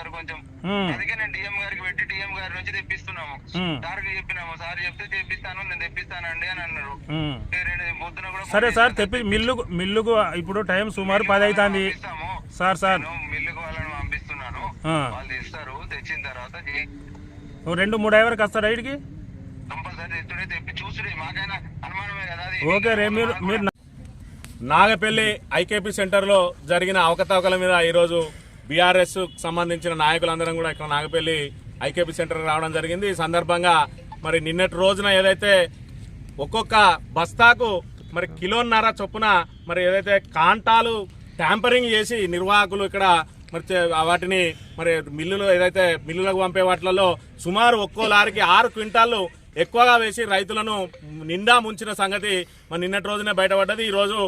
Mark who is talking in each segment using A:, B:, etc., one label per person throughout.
A: Sir కొంచెం. అందుకే నేను డిఎం గారికి పెట్టి డిఎం గారి నుంచి తెప్పిస్తున్నాము. సార్ చెప్పినాము. సార్ చెప్తే తెప్పిస్తాను నేను తెప్పిస్తానండి అని అన్నారు. పొద్దున కూడా
B: సరే సార్ తెప్పి మిల్లుకు మిల్లుకు ఇప్పుడు టైం సుమారు పది అవుతుంది. Sir sir.
A: మిల్లుకు వాళ్ళని పంపిస్తున్నాను. వాళ్ళు ఇస్తారు తెచ్చిన తర్వాత
B: రెండు మూడు ఐవరికి వస్తారా
A: కదా అది.
B: ఓకే రే మీరు మీరు
C: నాగపల్లి ఐకేపీ సెంటర్లో జరిగిన అవకతవకల మీద ఈరోజు బీఆర్ఎస్ సంబంధించిన నాయకులందరం కూడా ఇక్కడ నాగపల్లి ఐకేపీ సెంటర్ రావడం జరిగింది. ఈ సందర్భంగా మరి నిన్నటి రోజున ఏదైతే ఒక్కొక్క బస్తాకు మరి కిలోన్నర చొప్పున మరి ఏదైతే కాంటాలు ట్యాంపరింగ్ చేసి నిర్వాహకులు ఇక్కడ మరి వాటిని మరి మిల్లులు ఏదైతే మిల్లులకు పంపే వాటిలలో సుమారు ఒక్కో లారీకి ఆరు క్వింటాలు ఎక్కువగా వేసి రైతులను నిండా ముంచిన సంగతి మరి నిన్నటి రోజునే బయటపడ్డది. ఈరోజు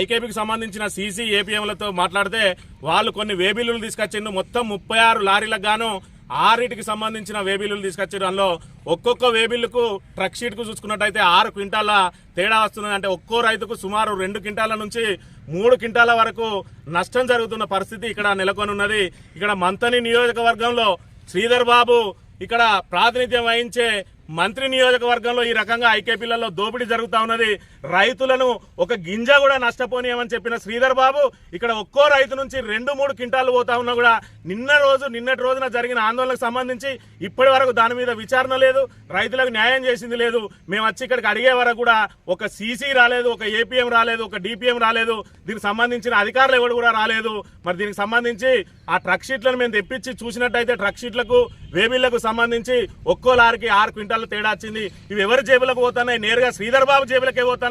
C: ఐకేపీకి సంబంధించిన సీసీ ఏపీఎంలతో మాట్లాడితే వాళ్ళు కొన్ని వేబిల్లులు తీసుకొచ్చిండు. మొత్తం ముప్పై ఆరు లారీలకు గాను ఆరిటికి సంబంధించిన వేబిల్లులు తీసుకొచ్చారు అందులో ఒక్కొక్క వేబిల్లుకు ట్రక్ షీట్కు చూసుకున్నట్టయితే ఆరు క్వింటాల తేడా వస్తుంది అంటే ఒక్కో రైతుకు సుమారు రెండు క్వింటాల నుంచి మూడు క్వింటాల వరకు నష్టం జరుగుతున్న పరిస్థితి ఇక్కడ నెలకొని ఉన్నది ఇక్కడ మంతని నియోజకవర్గంలో శ్రీధర్ బాబు ఇక్కడ ప్రాతినిధ్యం వహించే మంత్రి నియోజకవర్గంలో ఈ రకంగా ఐకేపీలలో దోపిడీ జరుగుతూ ఉన్నది. రైతులను ఒక గింజ కూడా నష్టపోనియమని చెప్పిన శ్రీధర్ బాబు ఇక్కడ ఒక్కో రైతు నుంచి రెండు మూడు క్వింటాలు పోతా ఉన్నా కూడా నిన్న రోజు నిన్నటి రోజున జరిగిన ఆందోళనకు సంబంధించి ఇప్పటి వరకు దాని మీద విచారణ లేదు రైతులకు న్యాయం చేసింది లేదు. మేము వచ్చి ఇక్కడికి అడిగే వరకు కూడా ఒక సీసీ రాలేదు ఒక ఏపీఎం రాలేదు ఒక డిపిఎం రాలేదు. దీనికి సంబంధించిన అధికారులు ఎవరు కూడా రాలేదు. మరి దీనికి సంబంధించి ఆ ట్రక్ షీట్లను మేము తెప్పించి చూసినట్టయితే ట్రక్ షీట్లకు వేబిళ్ళకు సంబంధించి ఒక్కో లారీకి ఆరు క్వింటాల తేడా వచ్చింది. ఇవి ఎవరి జేబులకు పోతున్నాయి? నేరుగా శ్రీధర్ బాబు జేబులకే పోతున్నాయి.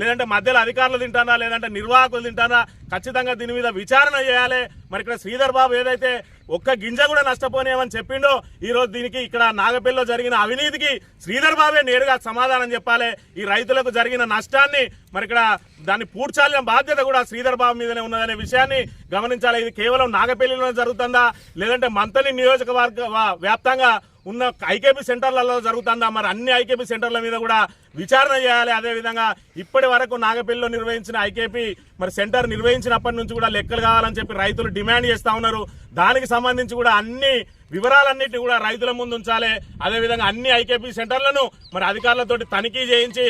C: లేదంటే మధ్యలో అధికారులు తింటానా? లేదంటే నిర్వాహకులు తింటానా? ఖచ్చితంగా దీని మీద విచారణ చేయాలి. మరి ఇక్కడ శ్రీధర్ బాబు ఏదైతే ఒక్క గింజ కూడా నష్టపోనేమని చెప్పిండో ఈ రోజు దీనికి ఇక్కడ నాగపల్లిలో జరిగిన అవినీతికి శ్రీధర్ బాబే నేరుగా సమాధానం చెప్పాలి. ఈ రైతులకు జరిగిన నష్టాన్ని మరి ఇక్కడ దాన్ని పూడ్చాలిన బాధ్యత కూడా శ్రీధర్ బాబు మీదనే ఉన్నదనే విషయాన్ని గమనించాలి. ఇది కేవలం నాగపల్లిలోనే జరుగుతుందా? లేదంటే మంతలి నియోజకవర్గ వ్యాప్తంగా ఉన్న ఐకేపీ సెంటర్లలో జరుగుతుందా? మరి అన్ని ఐకేపీ సెంటర్ల మీద కూడా విచారణ చేయాలి. అదేవిధంగా ఇప్పటి వరకు నాగపల్లిలో నిర్వహించిన ఐకేపీ మరి సెంటర్ నిర్వహించినప్పటి నుంచి కూడా లెక్కలు కావాలని చెప్పి రైతులు డిమాండ్ చేస్తూ ఉన్నారు. దానికి సంబంధించి కూడా అన్ని వివరాలన్నింటినీ కూడా రైతుల ముందు ఉంచాలి. అదేవిధంగా అన్ని ఐకేపీ సెంటర్లను మరి అధికారులతోటి తనిఖీ చేయించి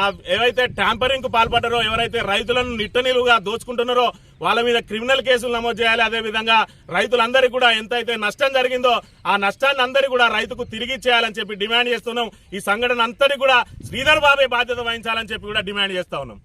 C: ఆ ఏవైతే ట్యాంపరింగ్కు పాల్పడ్డారో ఎవరైతే రైతులను నిట్టనిలుగా దోచుకుంటున్నారో వాళ్ళ మీద క్రిమినల్ కేసులు నమోదు చేయాలి. అదేవిధంగా రైతులందరికీ కూడా ఎంతైతే నష్టం జరిగిందో ఆ నష్టాన్ని అందరి కూడా రైతుకు తిరిగి ఇచ్చేయాలని చెప్పి డిమాండ్ చేస్తున్నాం. ఈ సంఘటన అంతటి కూడా శ్రీధర్ బాబే బాధ్యత వహించాలని చెప్పి కూడా డిమాండ్ చేస్తా ఉన్నాం.